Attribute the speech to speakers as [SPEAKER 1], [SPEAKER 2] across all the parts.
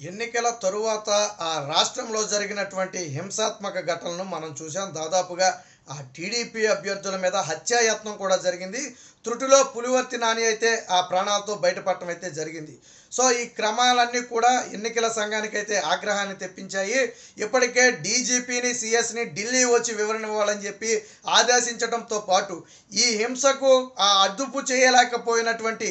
[SPEAKER 1] ఎన్నికల తరువాత ఆ రాష్ట్రంలో జరిగినటువంటి హింసాత్మక ఘటనలను మనం చూసాం దాదాపుగా ఆ టీడీపీ అభ్యర్థుల మీద హత్యాయత్నం కూడా జరిగింది. త్రుటిలో పులివర్తి నాని అయితే ఆ ప్రాణాలతో బయటపడటం అయితే జరిగింది. సో ఈ క్రమాలన్నీ కూడా ఎన్నికల సంఘానికి అయితే ఆగ్రహాన్ని తెప్పించాయి. ఇప్పటికే డీజీపీని సిఎస్ని ఢిల్లీ వచ్చి వివరణ ఇవ్వాలని చెప్పి ఆదేశించడంతో పాటు ఈ హింసకు ఆ అదుపు చేయలేకపోయినటువంటి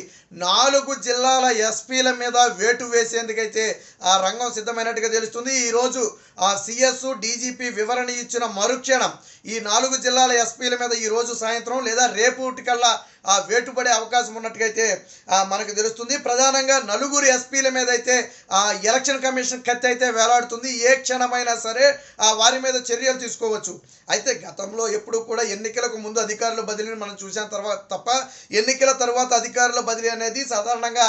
[SPEAKER 1] నాలుగు జిల్లాల ఎస్పీల మీద వేటు వేసేందుకైతే ఆ రంగం సిద్ధమైనట్టుగా తెలుస్తుంది. ఈరోజు ఆ సిఎస్ డీజీపీ వివరణ ఇచ్చిన మరుక్షణం ఈ నాలుగు జిల్లాల ఎస్పీల మీద ఈ రోజు సాయంత్రం లేదా రేపటికల్లా ఆ వేటుపడే అవకాశం ఉన్నట్టుగైతే మనకు తెలుస్తుంది. ప్రధానంగా నలుగురు ఎస్పీల మీద అయితే ఆ ఎలక్షన్ కమిషన్ కత్తి అయితే వేలాడుతుంది. ఏ క్షణమైనా సరే ఆ వారి మీద చర్యలు తీసుకోవచ్చు. అయితే గతంలో ఎప్పుడు కూడా ఎన్నికలకు ముందు అధికారుల బదిలీని మనం చూసాం తర్వాత తప్ప ఎన్నికల తర్వాత అధికారుల బదిలీ అనేది సాధారణంగా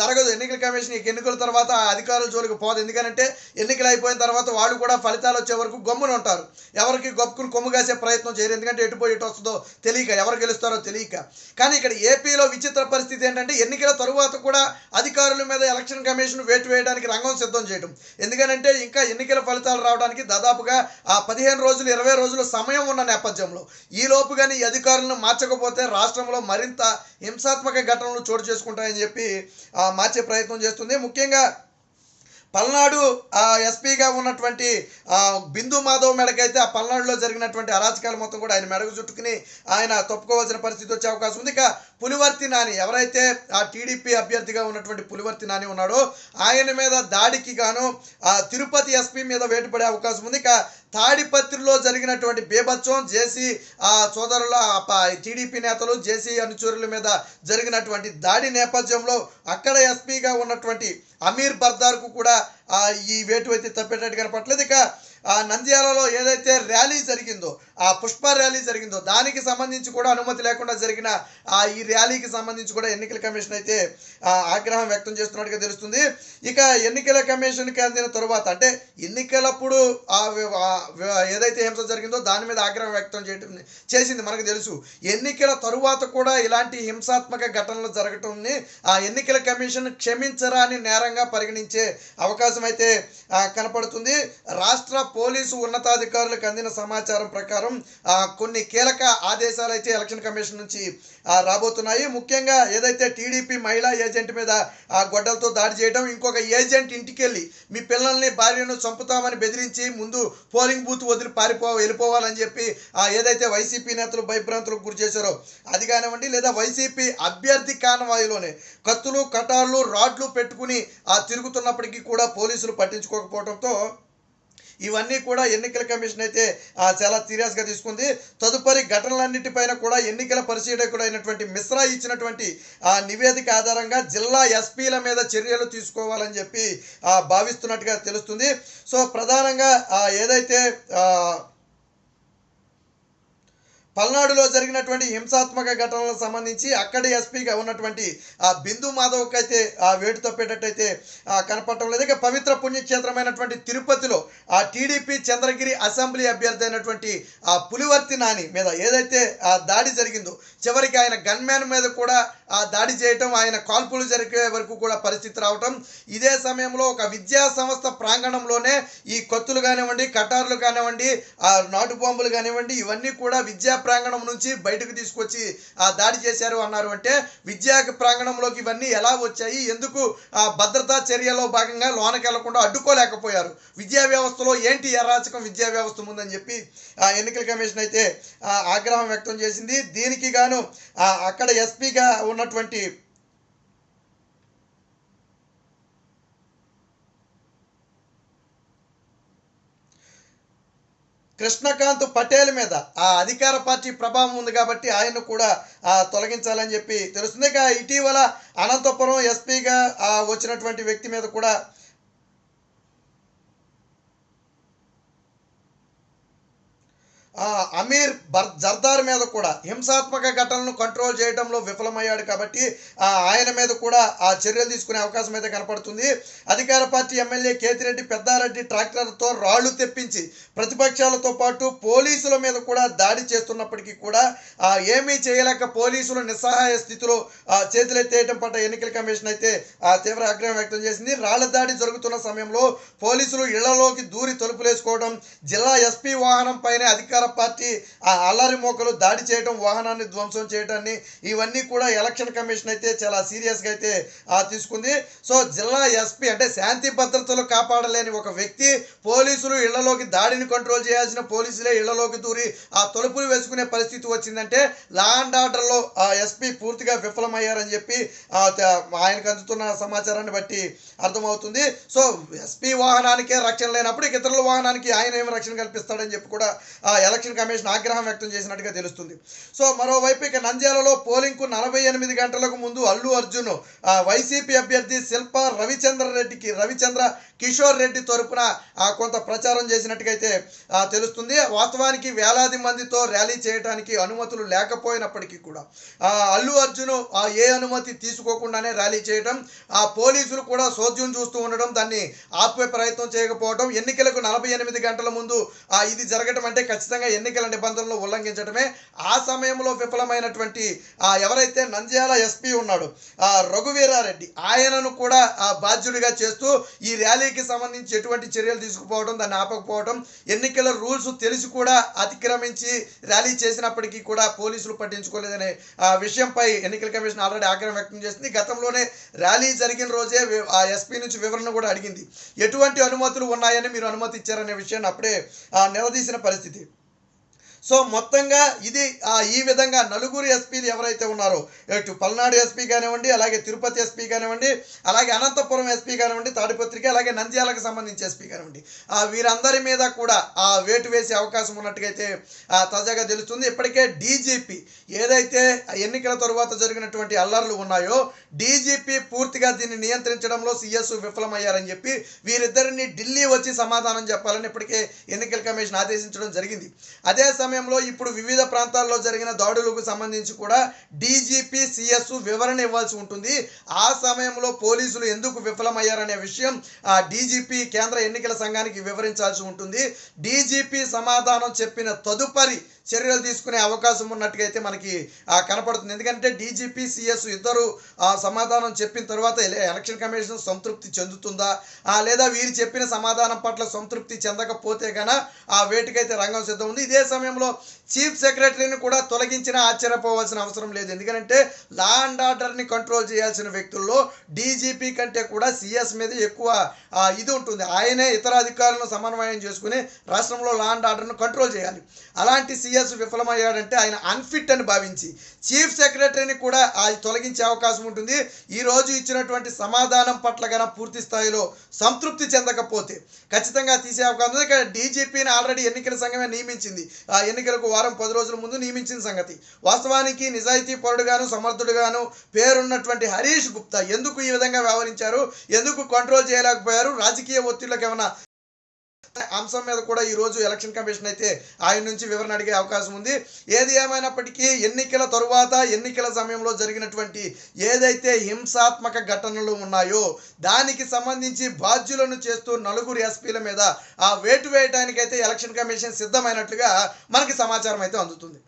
[SPEAKER 1] జరగదు. ఎన్నికల కమిషన్ ఎన్నికల తర్వాత ఆ అధికారుల జోలికి పోదు. ఎందుకంటే ఎన్నికలు అయిపోయిన తర్వాత వాళ్ళు కూడా ఫలితాలు వచ్చే వరకు గమ్మున ఉంటారు. ఎవరికి గొప్పకుని కొమ్ము కాసే ప్రయత్నం చేయరు. ఎందుకంటే ఎటు పోయి ఎటు వస్తుందో తెలియక ఎవరు గెలుస్తారో తెలియక. కానీ ఇక్కడ ఏపీలో విచిత్ర పరిస్థితి ఏంటంటే ఎన్నికల తరువాత కూడా అధికారుల మీద ఎలక్షన్ కమిషన్ వేటు వేయడానికి రంగం సిద్ధం చేయడం ఎందుకనంటే ఇంకా ఎన్నికల ఫలితాలు రావడానికి దాదాపుగా ఆ పదిహేను రోజులు ఇరవై రోజులు సమయం ఉన్న నేపథ్యంలో ఈ లోపు కానీ ఈ అధికారులను మార్చకపోతే రాష్ట్రంలో మరింత హింసాత్మక ఘటనలు చోటు చేసుకుంటాయని చెప్పి మార్చే ప్రయత్నం చేస్తుంది. ముఖ్యంగా పల్నాడు ఎస్పీగా ఉన్నటువంటి బిందు మాధవ్ మెడకైతే ఆ పల్నాడులో జరిగినటువంటి అరాచకాలు మొత్తం కూడా ఆయన మెడకు చుట్టుకుని ఆయన తప్పుకోవాల్సిన పరిస్థితి వచ్చే అవకాశం ఉంది. ఇక పులివర్తి నాని ఎవరైతే ఆ టీడీపీ అభ్యర్థిగా ఉన్నటువంటి పులివర్తి నాని ఉన్నాడో ఆయన మీద దాడికి గాను ఆ, తిరుపతి ఎస్పీ మీద వేటుపడే అవకాశం ఉంది. ఇక తాడిపత్రిలో జరిగినటువంటి బీభత్సం జేసీ ఆ సోదరుల టీడీపీ నేతలు జేసీ అనుచరుల మీద జరిగినటువంటి దాడి నేపథ్యంలో అక్కడ ఎస్పీగా ఉన్నటువంటి అమీర్ బర్దార్కు కూడా ఈ వేటు అయితే తప్పేటట్టు కనపట్లేదు ఇక ఆ నంద్యాలలో ఏదైతే ర్యాలీ జరిగిందో ఆ పుష్ప ర్యాలీ జరిగిందో దానికి సంబంధించి కూడా అనుమతి లేకుండా జరిగిన ఆ ఈ ర్యాలీకి సంబంధించి కూడా ఎన్నికల కమిషన్ అయితే ఆగ్రహం వ్యక్తం చేస్తున్నట్టుగా తెలుస్తుంది. ఇక ఎన్నికల కమిషన్కి అందిన తరువాత అంటే ఎన్నికలప్పుడు ఆ ఏదైతే హింస జరిగిందో దాని మీద ఆగ్రహం వ్యక్తం చేయడం చేసింది మనకు తెలుసు. ఎన్నికల తరువాత కూడా ఇలాంటి హింసాత్మక ఘటనలు జరగటంని ఆ ఎన్నికల కమిషన్ క్షమించరాని నేరంగా పరిగణించే అవకాశం అయితే కనపడుతుంది. రాష్ట్ర పోలీసు ఉన్నతాధికారులకు అందిన సమాచారం ప్రకారం కొన్ని కీలక ఆదేశాలు అయితే ఎలక్షన్ కమిషన్ నుంచి రాబోతున్నాయి. ముఖ్యంగా ఏదైతే టీడీపీ మహిళా ఏజెంట్ మీద ఆ గొడ్డలతో దాడి చేయడం ఇంకొక ఏజెంట్ ఇంటికి వెళ్ళి మీ పిల్లల్ని భార్యను చంపుతామని బెదిరించి ముందు పోలింగ్ బూత్ వదిలి పారిపో వెళ్ళిపోవాలని చెప్పి ఏదైతే వైసీపీ నేతలు భయభ్రాంతులకు గురి చేశారో అది కానివ్వండి లేదా వైసీపీ అభ్యర్థి కానవాయిలోనే కత్తులు కటార్లు రాడ్లు పెట్టుకుని ఆ తిరుగుతున్నప్పటికీ కూడా పోలీసులు పట్టించుకోకపోవడంతో ఇవన్నీ కూడా ఎన్నికల కమిషన్ అయితే చాలా సీరియస్గా తీసుకుంది. తదుపరి ఘటనలన్నిటిపైన కూడా ఎన్నికల పరిశీలకుడు అయినటువంటి మిశ్రా ఇచ్చినటువంటి ఆ నివేదిక ఆధారంగా జిల్లా ఎస్పీల మీద చర్యలు తీసుకోవాలని చెప్పి భావిస్తున్నట్టుగా తెలుస్తుంది. సో ప్రధానంగా ఏదైతే పల్నాడులో జరిగినటువంటి హింసాత్మక ఘటనలకు సంబంధించి అక్కడి ఎస్పీగా ఉన్నటువంటి ఆ బిందు మాధవ్కి అయితే ఆ వేటు తప్పేటట్టయితే కనపడటం లేదు. ఇక పవిత్ర పుణ్యక్షేత్రమైనటువంటి తిరుపతిలో ఆ టీడీపీ చంద్రగిరి అసెంబ్లీ అభ్యర్థి అయినటువంటి ఆ పులివర్తి నాని మీద ఏదైతే ఆ దాడి జరిగిందో చివరికి ఆయన గన్మ్యాన్ మీద కూడా ఆ దాడి చేయటం ఆయన కాల్పులు జరిగే వరకు కూడా పరిస్థితి రావటం. ఇదే సమయంలో ఒక విద్యా సంస్థ ప్రాంగణంలోనే ఈ కొత్తులు కానివ్వండి కటార్లు కానివ్వండి ఆ నాటు బాంబులు కానివ్వండి ఇవన్నీ కూడా విద్యా ప్రాంగణం నుంచి బయటకు తీసుకొచ్చి ఆ దాడి చేశారు అన్నారు. అంటే విద్యా ప్రాంగణంలోకి ఇవన్నీ ఎలా వచ్చాయి? ఎందుకు ఆ భద్రతా చర్యలో భాగంగా లోనకి వెళ్ళకుండా అడ్డుకోలేకపోయారు? విద్యా వ్యవస్థలో ఏంటి అరాచకం విద్యా వ్యవస్థ ఉందని చెప్పి ఆ ఎన్నికల కమిషన్ అయితే ఆగ్రహం వ్యక్తం చేసింది. దీనికి గాను అక్కడ ఎస్పీగా ఉన్నటువంటి కృష్ణకాంత్ పటేల్ మీద ఆ అధికార పార్టీ ప్రభావం ఉంది కాబట్టి ఆయన్ను కూడా తొలగించాలని చెప్పి తెలుస్తుంది. ఇక ఇటీవల అనంతపురం ఎస్పీగా వచ్చినటువంటి వ్యక్తి మీద కూడా అమీర్ బర్ జర్దార్ మీద కూడా హింసాత్మక ఘటనలను కంట్రోల్ చేయడంలో విఫలమయ్యాడు కాబట్టి ఆ, ఆయన మీద కూడా ఆ చర్యలు తీసుకునే అవకాశం అయితే కనపడుతుంది. అధికార పార్టీ ఎమ్మెల్యే కేతిరెడ్డి పెద్దారెడ్డి ట్రాక్టర్తో రాళ్ళు తెప్పించి ప్రతిపక్షాలతో పాటు పోలీసుల మీద కూడా దాడి చేస్తున్నప్పటికీ కూడా ఆ, ఏమీ చేయలేక పోలీసులు నిస్సహాయ స్థితిలో చేతులెత్తేయటం పట్ల ఎన్నికల కమిషన్ అయితే ఆ, తీవ్ర ఆగ్రహం వ్యక్తం చేసింది. రాళ్ళ దాడి జరుగుతున్న సమయంలో పోలీసులు ఇళ్ళలోకి దూరి తలుపులేసుకోవడం జిల్లా ఎస్పీ వాహనం పైనే అధికార పార్టీ ఆ అల్లరి మోకలు దాడి చేయడం వాహనాన్ని ధ్వంసం చేయడాన్ని ఇవన్నీ కూడా ఎలక్షన్ కమిషన్ అయితే చాలా సీరియస్గా అయితే తీసుకుంది. సో జిల్లా ఎస్పీ అంటే శాంతి భద్రతలు కాపాడలేని ఒక వ్యక్తి పోలీసులు ఇళ్ళలోకి దాడిని కంట్రోల్ చేయాల్సిన పోలీసులే ఇళ్ళలోకి దూరి ఆ తలుపులు వేసుకునే పరిస్థితి వచ్చిందంటే లా అండ్ ఆర్డర్లో ఆ ఎస్పీ పూర్తిగా విఫలమయ్యారని చెప్పి ఆయనకు అందుతున్న సమాచారాన్ని బట్టి అర్థమవుతుంది. సో ఎస్పీ వాహనానికే రక్షణ లేనప్పుడు ఇక ఇతరుల వాహనానికి ఆయన ఏమి రక్షణ కల్పిస్తాడని చెప్పి కూడా ఎలక్షన్ కమిషన్ ఆగ్రహం వ్యక్తం చేసినట్టుగా తెలుస్తుంది. సో మరోవైపు ఇక నంద్యాలలో పోలింగ్కు నలభై ఎనిమిది గంటలకు ముందు అల్లు అర్జున్ వైసీపీ అభ్యర్థి శిల్ప రవిచంద్ర రెడ్డికి రవిచంద్ర కిషోర్ రెడ్డి తరపున ఆ, కొంత ప్రచారం చేసినట్టుగైతే తెలుస్తుంది. వాస్తవానికి వేలాది మందితో ర్యాలీ చేయడానికి అనుమతులు లేకపోయినప్పటికీ కూడా అల్లు అర్జున్ ఆ, ఏ అనుమతి తీసుకోకుండానే ర్యాలీ చేయడం ఆ పోలీసులు కూడా సోద్యం చూస్తూ ఉండడం దాన్ని ఆపే ప్రయత్నం చేయకపోవడం ఎన్నికలకు నలభై ఎనిమిది గంటల ముందు ఇది జరగడం అంటే ఖచ్చితంగా ఎన్నికల నిబంధనలు ఉల్లంఘించడమే ఆ సమయంలో విఫలమైనటువంటి ఎవరైతే నంద్యాల ఎస్పీ ఉన్నాడు ఆ, రఘువీరారెడ్డి ఆయనను కూడా ఆ, బాధ్యుడిగా చేస్తూ ఈ ర్యాలీకి సంబంధించి ఎటువంటి చర్యలు తీసుకుపోవడం దాన్ని ఆపకపోవడం ఎన్నికల రూల్స్ తెలిసి కూడా అతిక్రమించి ర్యాలీ చేసినప్పటికీ కూడా పోలీసులు పట్టించుకోలేదనే ఆ, విషయంపై ఎన్నికల కమిషన్ ఆల్రెడీ ఆగ్రహం వ్యక్తం చేసింది. గతంలోనే ర్యాలీ జరిగిన రోజే ఆ ఎస్పీ నుంచి వివరణ కూడా అడిగింది. ఎటువంటి అనుమతులు ఉన్నాయని మీరు అనుమతి ఇచ్చారనే విషయాన్ని అప్పుడే ఆ, నిలదీసిన పరిస్థితి. సో మొత్తంగా ఇది ఈ విధంగా నలుగురు ఎస్పీలు ఎవరైతే ఉన్నారో ఇటు పల్నాడు ఎస్పీ కానివ్వండి అలాగే తిరుపతి ఎస్పీ కానివ్వండి అలాగే అనంతపురం ఎస్పీ కానివ్వండి తాడిపత్రికి అలాగే నంద్యాలకు సంబంధించి ఎస్పీ కానివ్వండి. వీరందరి మీద కూడా ఆ వేటు వేసే అవకాశం ఉన్నట్టుగైతే తాజాగా తెలుస్తుంది. ఇప్పటికే డీజీపీ ఏదైతే ఎన్నికల తరువాత జరిగినటువంటి అల్లర్లు ఉన్నాయో డీజీపీ పూర్తిగా దీన్ని నియంత్రించడంలో సీఎస్ విఫలమయ్యారని చెప్పి వీరిద్దరిని ఢిల్లీ వచ్చి సమాధానం చెప్పాలని ఇప్పటికే ఎన్నికల కమిషన్ ఆదేశించడం జరిగింది. అదే సమయం సమయంలో ఇప్పుడు వివిధ ప్రాంతాల్లో జరిగిన దాడులకు సంబంధించి కూడా డీజీపీ సిఎస్ వివరణ ఇవ్వాల్సి ఉంటుంది. ఆ సమయంలో పోలీసులు ఎందుకు విఫలమయ్యారనే విషయం ఆ డీజీపీ కేంద్ర ఎన్నికల సంఘానికి వివరించాల్సి ఉంటుంది. డీజీపీ సమాధానం చెప్పిన తదుపరి చర్యలు తీసుకునే అవకాశం ఉన్నట్టుగా అయితే మనకి కనపడుతుంది. ఎందుకంటే డీజీపీ సిఎస్ ఇద్దరు సమాధానం చెప్పిన తర్వాత ఎలక్షన్ కమిషన్ సంతృప్తి చెందుతుందా? లేదా వీరు చెప్పిన సమాధానం పట్ల సంతృప్తి చెందకపోతే గన ఆ వేటికైతే రంగం సిద్ధం ఉంది. ఇదే సమయంలో చీఫ్ సెక్రటరీని కూడా తొలగించినా ఆశ్చర్యపోవాల్సిన అవసరం లేదు. ఎందుకంటే లా అండ్ ఆర్డర్ని కంట్రోల్ చేయాల్సిన వ్యక్తుల్లో డీజీపీ కంటే కూడా సిఎస్ మీద ఎక్కువ ఇది ఉంటుంది. ఆయనే ఇతర అధికారులను సమన్వయం చేసుకుని రాష్ట్రంలో లా అండ్ ఆర్డర్ను కంట్రోల్ చేయాలి. అలాంటి సిఎస్ విఫలమయ్యాడంటే ఆయన అన్ఫిట్ అని భావించి చీఫ్ సెక్రటరీని కూడా ఆ తొలగించే అవకాశం ఉంటుంది. ఈ రోజు ఇచ్చినటువంటి సమాధానం పట్ల గన పూర్తి స్థాయిలో సంతృప్తి చెందకపోతే ఖచ్చితంగా తీసే అవకాశం ఉంది. డీజీపీని ఆల్రెడీ ఎన్నికల సంఘమే నియమించింది. ఎన్నికలకు వారం పది రోజుల ముందు నియమించిన సంగతి. వాస్తవానికి నిజాయితీ పరుడుగాను సమర్థుడుగాను పేరున్నటువంటి హరీష్ గుప్తా ఎందుకు ఈ విధంగా వ్యవహరించారు? ఎందుకు కంట్రోల్ చేయలేకపోయారు? రాజకీయ ఒత్తిళ్ళకి ఏమైనా అంశం మీద కూడా ఈ రోజు ఎలక్షన్ కమిషన్ అయితే ఆయన నుంచి వివరణ అడిగే అవకాశం ఉంది. ఏది ఏమైనప్పటికీ ఎన్నికల తరువాత ఎన్నికల సమయంలో జరిగినటువంటి ఏదైతే హింసాత్మక ఘటనలు ఉన్నాయో దానికి సంబంధించి బాధ్యులను చేస్తూ నలుగురు ఎస్పీల మీద ఆ వేటు వేయటానికైతే ఎలక్షన్ కమిషన్ సిద్ధమైనట్లుగా మనకి సమాచారం అయితే అందుతుంది.